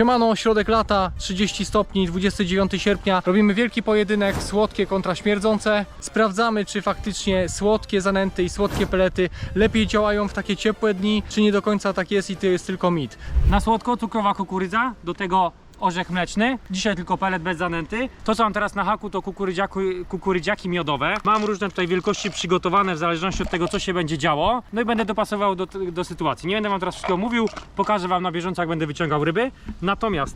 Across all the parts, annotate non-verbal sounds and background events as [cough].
Siemano, środek lata, 30 stopni, 29 sierpnia. Robimy wielki pojedynek, słodkie kontra śmierdzące. Sprawdzamy, czy faktycznie słodkie zanęty i słodkie pelety lepiej działają w takie ciepłe dni, czy nie do końca tak jest i to jest tylko mit. Na słodko cukrowa kukurydza, do tego orzech mleczny. Dzisiaj tylko pelet bez zanęty. To co mam teraz na haku to kukurydziaki, miodowe. Mam różne tutaj wielkości przygotowane w zależności od tego co się będzie działo. No i będę dopasował do, do sytuacji. Nie będę wam teraz wszystkiego mówił, pokażę wam na bieżąco jak będę wyciągał ryby. Natomiast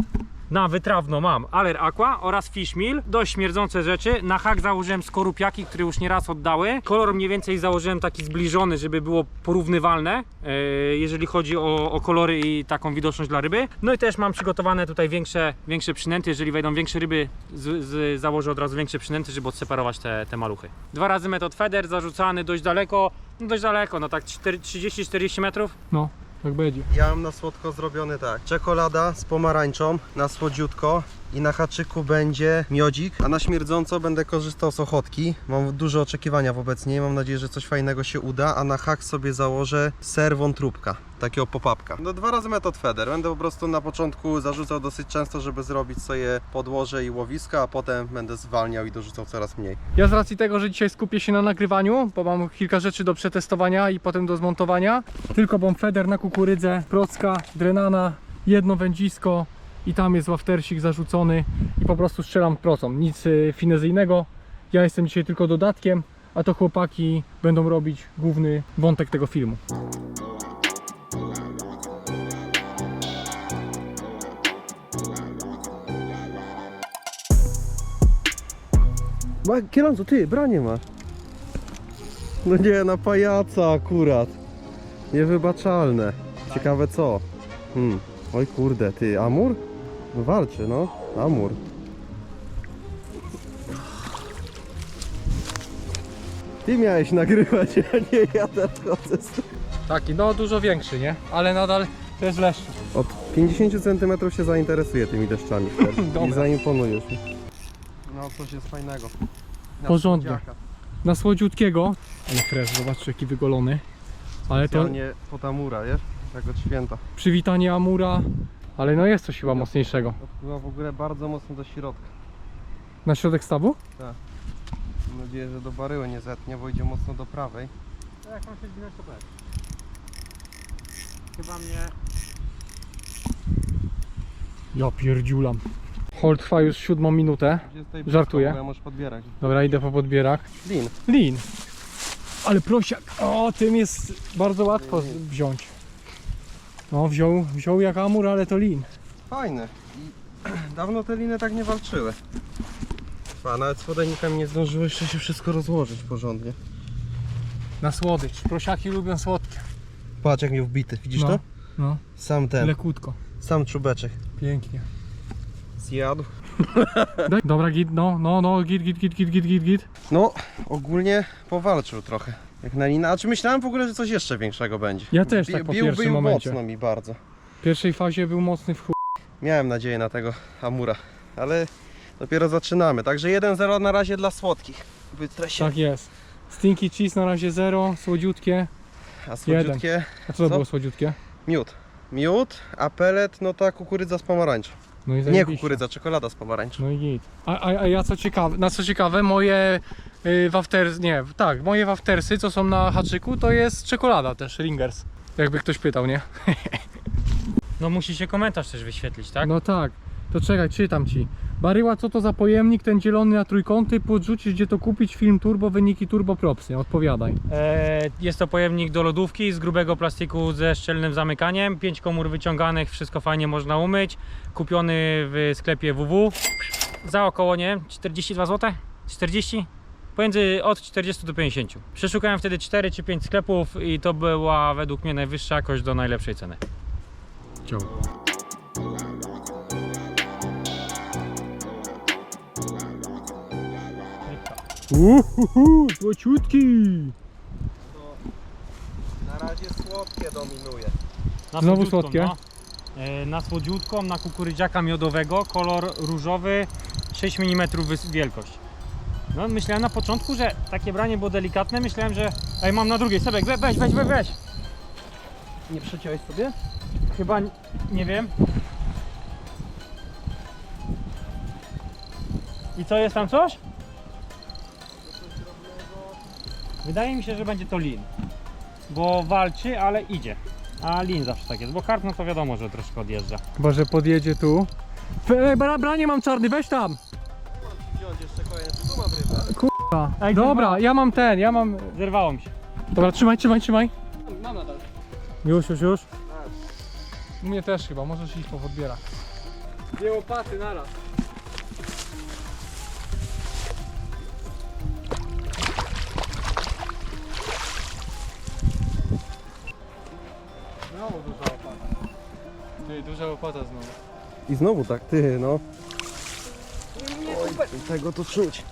na wytrawno mam Aller Aqua oraz Fish Meal, dość śmierdzące rzeczy. Na hak założyłem skorupiaki, które już nieraz oddały. Kolor mniej więcej założyłem taki zbliżony, żeby było porównywalne, e, jeżeli chodzi o, o kolory i taką widoczność dla ryby. No i też mam przygotowane tutaj większe, większe przynęty, jeżeli wejdą większe ryby, z, z, założę od razu większe przynęty, żeby odseparować te, te maluchy. Dwa razy metod feder, zarzucany dość daleko, no dość daleko, no tak 4 30-40 metrów. No, tak będzie. Ja mam na słodko zrobiony tak. Czekolada z pomarańczą na słodziutko i na haczyku będzie miodzik, a na śmierdząco będę korzystał z ochotki. Mam duże oczekiwania wobec niej, mam nadzieję, że coś fajnego się uda, a na hak sobie założę ser wątróbka, takiego pop-upka. No dwa razy metod feder. Będę po prostu na początku zarzucał dosyć często, żeby zrobić sobie podłoże i łowiska, a potem będę zwalniał i dorzucał coraz mniej. Ja z racji tego, że dzisiaj skupię się na nagrywaniu, bo mam kilka rzeczy do przetestowania i potem do zmontowania, tylko bomb feder na kukurydzę, procka, drenana, jedno wędzisko i tam jest waftersik zarzucony i po prostu strzelam procą. Nic y, finezyjnego. Ja jestem dzisiaj tylko dodatkiem, a to chłopaki będą robić główny wątek tego filmu. Ma, ty, branie masz. No nie, na pajaca akurat. Niewybaczalne. Ciekawe co. Hmm. Oj kurde, ty, Amur? No walczy, no. Amur. Ty miałeś nagrywać, [laughs] a nie ja nadchodzę z Taki, no dużo większy, nie? Ale nadal to jest leszcz. Od 50 cm się zainteresuje tymi deszczami. [laughs] I Dobra. zaimponujesz mi. No coś jest fajnego. Na Porządnie. słodziaka. Na słodziutkiego, ale fresh, zobaczcie jaki wygolony. Ale to Specjalnie pod Amura, wiesz? Tak od święta. przywitanie Amura, ale no jest coś chyba mocniejszego. Odpływa w ogóle bardzo mocno do środka. Na środek stawu? Mam nadzieję, że do baryły nie zetnie, bo idzie mocno do prawej. Jak mam się zginąć to bez. Chyba mnie Ja pierdziulam. Hold trwa już siódmą minutę. 20 Żartuję. Bo ja muszę podbierać. Dobra, idę po podbierach. Lin. Lin. Ale prosiak. O, tym jest bardzo łatwo z- wziąć. No, wziął, wziął jak Amur, ale to lin. Fajny. I [clears throat] dawno te liny tak nie walczyły. A nawet z podajnikami nie zdążyło jeszcze się wszystko rozłożyć porządnie. Na słodycz. Prosiaki lubią słodkie. Patrz jak mnie wbity, widzisz No. to? No, Sam ten, lekutko. sam czubeczek. Pięknie. Zjadł. [laughs] Dobra, git, no, no, no, git, git, git, git, git, git, git. No, ogólnie powalczył trochę. Jak na linę. A czy myślałem w ogóle, że coś jeszcze większego będzie? Ja też tak po bił, pierwszym bił momencie. mocno mi bardzo. W pierwszej fazie był mocny w chuj. Miałem nadzieję na tego Amura, ale dopiero zaczynamy. Także 1-0 na razie dla słodkich. Wytrę Tak jest. Stinky cheese na razie zero, słodziutkie. A słodziutkie A co to było słodziutkie? miód. Miód, a pelet no ta kukurydza z pomarańczą. No i Nie zajebiście. kukurydza, czekolada z pomarańczą. No i git. A, a, a ja co ciekawe, na co ciekawe, moje y, waftersy, nie, tak, moje waftersy, co są na haczyku, to jest czekolada też, Ringers. Jakby ktoś pytał, nie? [laughs] No musi się komentarz też wyświetlić, tak? No tak. To czekaj, czytam ci. Baryła, co to za pojemnik, ten zielony na trójkąty, podrzucisz gdzie to kupić, film turbo, wyniki turbo propsy, odpowiadaj. E, jest to pojemnik do lodówki z grubego plastiku ze szczelnym zamykaniem. 5 komór wyciąganych, wszystko fajnie można umyć. Kupiony w sklepie WW za około nie wiem, 42 zł? 40? Pomiędzy od 40 do 50. Przeszukałem wtedy 4 czy 5 sklepów i to była według mnie najwyższa jakość do najlepszej ceny. Ciao. Uhuhu, złociutki! Na razie słodkie dominuje. Na Znowu słodkie? No. E, Na słodziutką, na kukurydziaka miodowego, kolor różowy, 6 mm wielkość. No myślałem na początku, że takie branie było delikatne, myślałem, że... Ej, mam na drugiej, sobie, we- weź, weź, weź, weź! Nie przeciąłeś sobie? Chyba, nie wiem. I co, jest tam coś? Wydaje mi się, że będzie to lin. Bo walczy, ale idzie. A lin zawsze tak jest, bo kart no to wiadomo, że troszkę odjeżdża. Boże, podjedzie tu. Ej, bra- branie mam czarny, weź tam! Ej, Dobra, ja mam ten, ja mam... Zerwało mi się. Dobra, trzymaj, trzymaj, trzymaj. Mam nadal. Już, już, już. U mnie też chyba, możesz iść po podbierak. Dwie łopaty naraz. Znowu duża łopata. Ty, duża łopata znowu. I znowu tak, ty no. Oj, tego to czuć.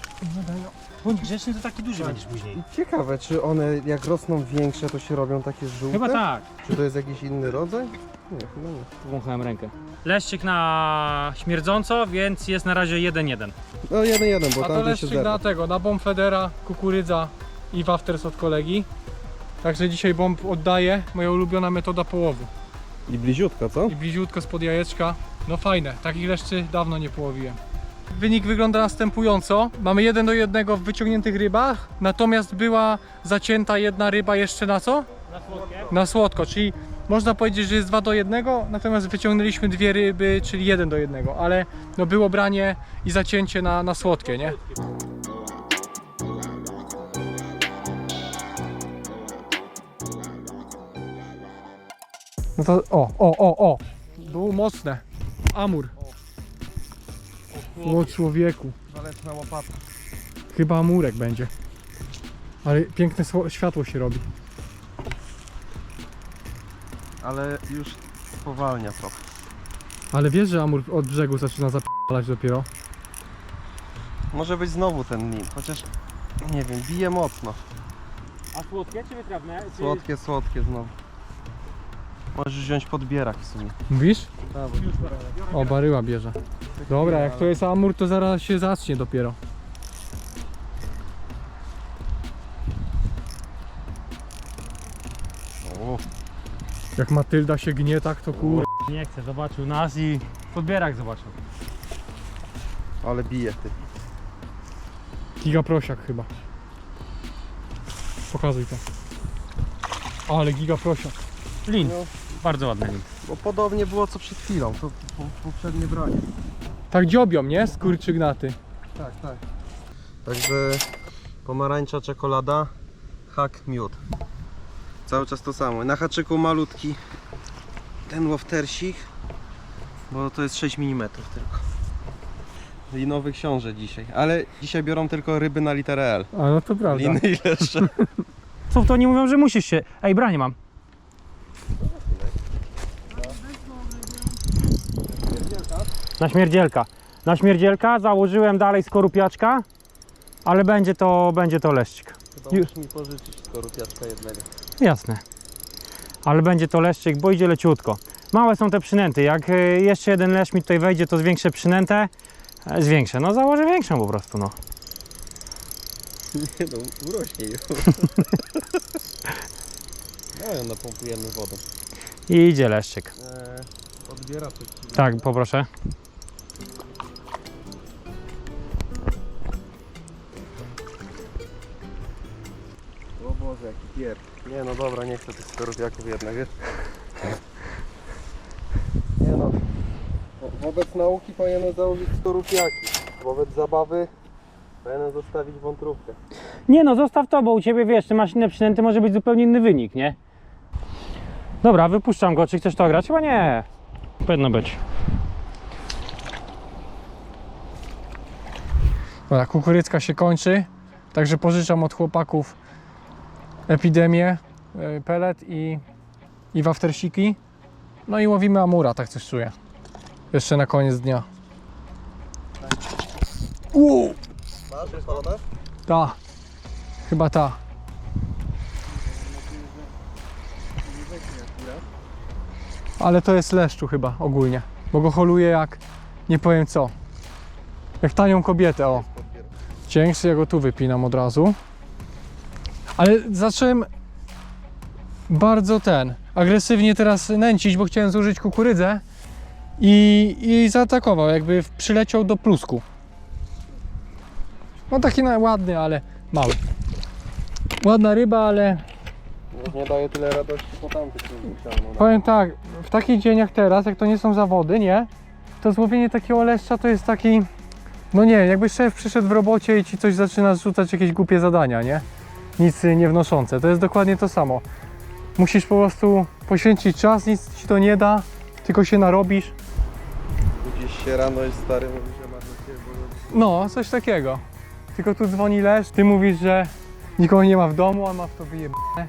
Bądź grzeczny, to taki duży będziesz później. Ciekawe, czy one jak rosną większe, to się robią takie żółte? Chyba tak. Czy to jest jakiś inny rodzaj? Nie, chyba nie. Wąchałem rękę. Leszczyk na śmierdząco, więc jest na razie 1-1. No jeden, jeden, bo A to tam gdzieś się leszczyk zerwa. na tego, na bomb federa, kukurydza i wafters od kolegi. Także dzisiaj bomb oddaję, moja ulubiona metoda połowu. I bliziutko, co? I bliziutko spod jajeczka. No fajne, takich leszczy dawno nie połowiłem. Wynik wygląda następująco. Mamy jeden do jednego w wyciągniętych rybach, natomiast była zacięta jedna ryba jeszcze na co? Na słodkie? Na słodko, czyli można powiedzieć, że jest 2 do 1, natomiast wyciągnęliśmy dwie ryby, czyli 1 do 1, ale no było branie i zacięcie na, na słodkie, nie? No to o, o, o, o. Było mocne. Amur. O człowieku. Zaletna łopata. Chyba amurek będzie. Ale piękne światło się robi. Ale już spowalnia trochę. Ale wiesz, że amur od brzegu zaczyna zapalać dopiero? Może być znowu ten nim, chociaż nie wiem, bije mocno. A słodkie czy wytrawne? Czy... Słodkie, słodkie znowu. Możesz wziąć podbierak w sumie. Mówisz? Tak, O, baryła bierze. Dobra, jak to jest amur, to zaraz się zacznie dopiero. O, Jak Matylda się gnie tak, to kur... Nie chcę, zobaczył nas i podbierak zobaczył. ale bije ty. Giga prosiak chyba. Pokazuj to. Ale giga prosiak. Lin, No, bardzo ładny lin. bo podobnie było co przed chwilą, to po- poprzednie branie. Tak dziobią, nie? Skurczygnaty. Tak, tak. Także pomarańcza, czekolada, hak, miód. Cały czas to samo. Na haczyku malutki ten łoftersik, bo to jest 6 mm tylko. I nowy książę dzisiaj, ale dzisiaj biorą tylko ryby na literę L. A no to prawda. Liny i leszcze. [laughs] Co w to nie mówią, że musisz się... Ej, branie mam. Na śmierdzielka. Na śmierdzielka założyłem dalej skorupiaczka, ale będzie to, będzie to leszczyk. Chyba Ju- musisz mi pożyczyć skorupiaczka jednego. Jasne. Ale będzie to leszczyk, bo idzie leciutko. Małe są te przynęty. Jak y, jeszcze jeden leszcz mi tutaj wejdzie, to zwiększę przynętę. E, Zwiększę. No założę większą po prostu, no. Nie no, urośnie już. [laughs] No ją napompujemy wodą. I idzie leszczyk. Eee, odbieraczek. Tak, poproszę. Jaki pier. Nie no dobra, nie chcę tych skorupiaków jednak, wiesz? Nie no. Wo- Wobec nauki powinienem założyć skorupiaki. Wobec zabawy powinienem zostawić wątróbkę. Nie no, zostaw to, bo u Ciebie, wiesz, ty masz inne przynęty, może być zupełnie inny wynik, nie? Dobra, wypuszczam go. Czy chcesz to grać? Chyba nie. Powinno być. Dobra, kukurycka się kończy, także pożyczam od chłopaków epidemię, y, pelet i, i waftersiki. No i łowimy amura, tak coś czuję. Jeszcze na koniec dnia. Uuu, Masz wypalone? ta. Chyba ta. Ale to jest leszczu chyba ogólnie, bo go holuje jak nie powiem co. Jak tanią kobietę, o. Dzięki, ja go tu wypinam od razu. Ale zacząłem bardzo ten, agresywnie teraz nęcić, bo chciałem zużyć kukurydzę i, i zaatakował, jakby przyleciał do plusku. No taki ładny, ale mały. Ładna ryba, ale nie daje tyle radości po tamtych no. powiem tak, w takich dzień jak teraz, jak to nie są zawody, nie? To złowienie takiego leszcza to jest taki, no nie, jakby szef przyszedł w robocie i ci coś zaczyna rzucać jakieś głupie zadania, nie? Nic nie wnoszące. To jest dokładnie to samo. Musisz po prostu poświęcić czas, nic ci to nie da, tylko się narobisz. Budzisz się rano i stary mówi, że ma do ciebie, No, coś takiego. Tylko tu dzwoni Lesz, ty mówisz, że nikogo nie ma w domu, a ma w to wyjebane.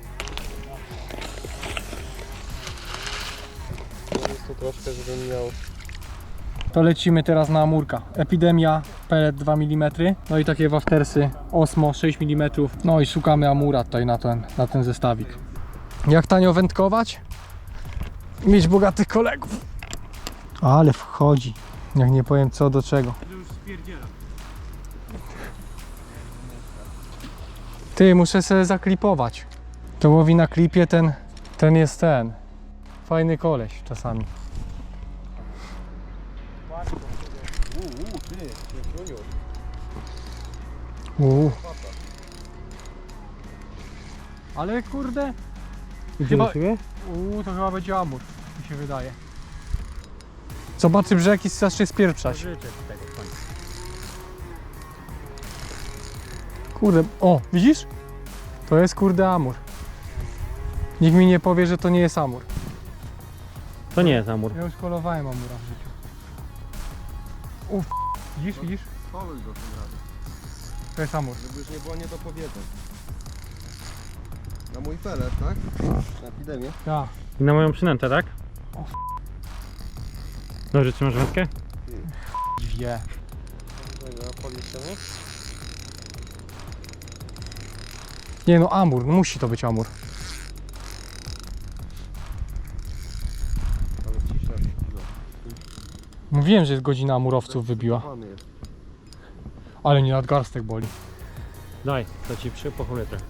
po prostu troszkę, żebym miał To lecimy teraz na Amurka. Epidemia, pelet 2 mm, no i takie waftersy Osmo 6 mm. No i szukamy Amura tutaj na ten, na ten zestawik. Jak tanio wędkować? Mieć bogatych kolegów. Ale wchodzi. Jak nie powiem co do czego. Ty, muszę sobie zaklipować. To łowi na klipie ten, ten jest ten. Fajny koleś czasami. Uuu, ty. Uuu. Ale kurde. Chyba, uuu, to chyba będzie amur, mi się wydaje. Zobaczy brzeg i zacznie spieprzać. Życzę tego. Kurde, o, widzisz? To jest kurde amur. Nikt mi nie powie, że to nie jest amur. To nie jest amur. Ja już kolowałem amura w życiu. Uff, widzisz, widzisz? Poluj go tym razem, To jest amur. żeby już nie było niedopowiedzeń. Na mój pelet, tak? Na epidemię. Ja. I na moją przynętę, tak? O. Dobrze, trzymasz wędkę? Wie. Nie no, amur, no musi to być amur. Ale cisza. Mówiłem, że jest godzina amurowców wybiła. Ale nie nadgarstek boli. Daj, to ci przy pochulę trochę.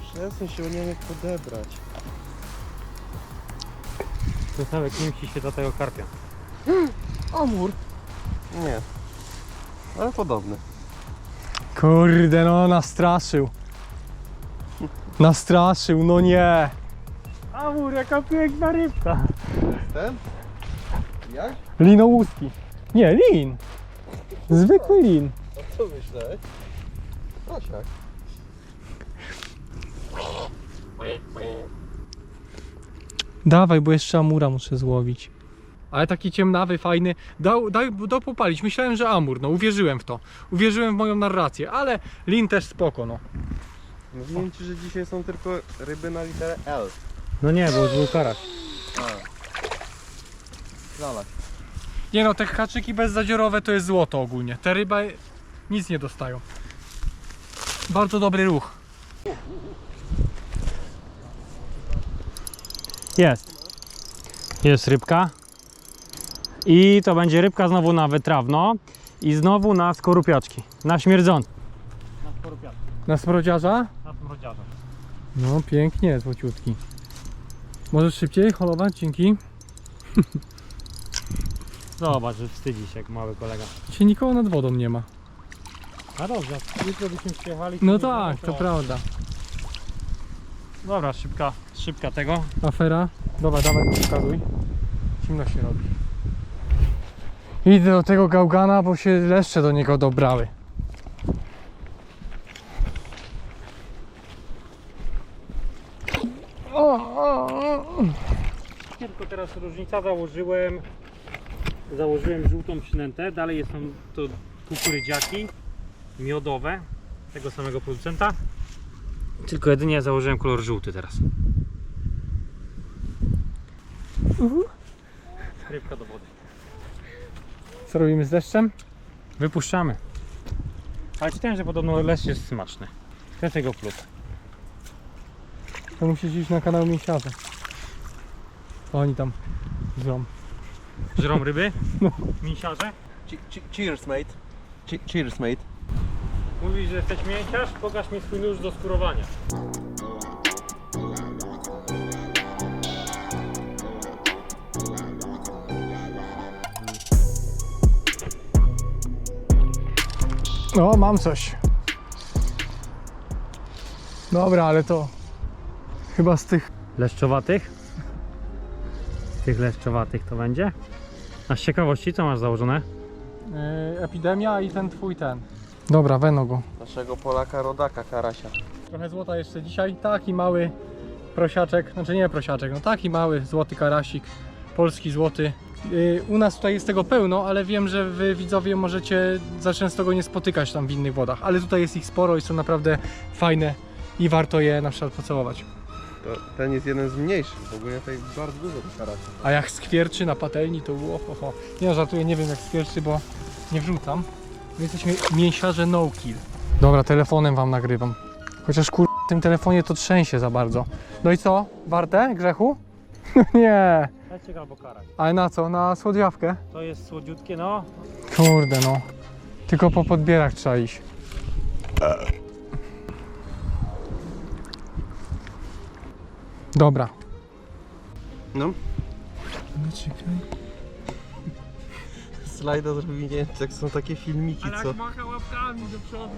Przesuń się, bo nie wiem jak podebrać. Zostawek nim ci świeca tego karpia. [gasps] Amur? Nie. Ale podobny. Kurde, no nastraszył. Nastraszył, no nie. Amur, jaka piękna rybka! Ten? Jak? Linołuski. Nie, lin. Zwykły lin. A co myślałeś? Prosiak. Dawaj, bo jeszcze amura muszę złowić. Ale taki ciemnawy, fajny. Dał, dał, dał popalić. Myślałem, że amur. No uwierzyłem w to. Uwierzyłem w moją narrację, ale lin też spoko, no. Mówiłem ci, że dzisiaj są tylko ryby na literę L. No nie, bo już był karaś. A. Znalazł. Nie no, te haczyki bezzadziorowe to jest złoto ogólnie. Te ryby nic nie dostają. Bardzo dobry ruch. Jest. Jest rybka. I to będzie rybka znowu na wytrawno. I znowu na skorupiaczki. Na śmierdzące. Na skorupiaczki. Na sprodziarza? Na smrodziarza. No pięknie, złociutki. Możesz szybciej holować? Dzięki. [laughs] Zobacz, że wstydzi się jak mały kolega. Dzisiaj nikogo nad wodą nie ma. A dobrze, jutro byśmy przyjechali. No tak, to prawda. Dobra, szybka, szybka tego. Afera. Dobra, dawaj, pokazuj. Zimno się robi. Idę do tego gałgana, bo się leszcze do niego dobrały. O, o, o. Tylko teraz różnica, założyłem założyłem żółtą przynętę, dalej są to kukurydziaki miodowe tego samego producenta. Tylko jedynie założyłem kolor żółty teraz. Rybka do wody. Co robimy z deszczem? Wypuszczamy. Ale czytałem, że podobno les jest smaczny. To jest jego plus. To musisz iść na kanał Mięsiarza. Oni tam żrą. Żrą ryby? Misiarze? Cheers, mate. Cheers, mate. Mówisz, że jesteś mięsiarz? Pokaż mi swój nóż do skurowania. No, mam coś. Dobra, ale to chyba z tych. Leszczowatych? Tych leszczowatych to będzie? A z ciekawości co masz założone? Yy, epidemia i ten twój ten. Dobra, weno go. Naszego Polaka rodaka Karasia. Trochę złota jeszcze dzisiaj. Taki mały prosiaczek, znaczy nie prosiaczek, no taki mały złoty karasik. Polski złoty. Yy, u nas tutaj jest tego pełno, ale wiem, że wy widzowie możecie za często go nie spotykać tam w innych wodach. Ale tutaj jest ich sporo i są naprawdę fajne i warto je na przykład pocałować. To, ten jest jeden z mniejszych, w ogóle tutaj bardzo dużo tych Karasia. A jak skwierczy na patelni to było ho, ho. Nie no, żartuję, nie wiem jak skwierczy, bo nie wrzucam. My jesteśmy mięsiarze no kill. Dobra, telefonem wam nagrywam. Chociaż kur... w tym telefonie to trzęsie za bardzo. No i co? Warte grzechu? [laughs] nie. Leszczyk albo karać. Ale na co? Na słodziawkę? To jest słodziutkie, no. Kurde no. Tylko po podbierach trzeba iść. Dobra. No. No czekaj. Slajda zrobili, nie wiem, jak są takie filmiki, co... macha łapkami do przodu.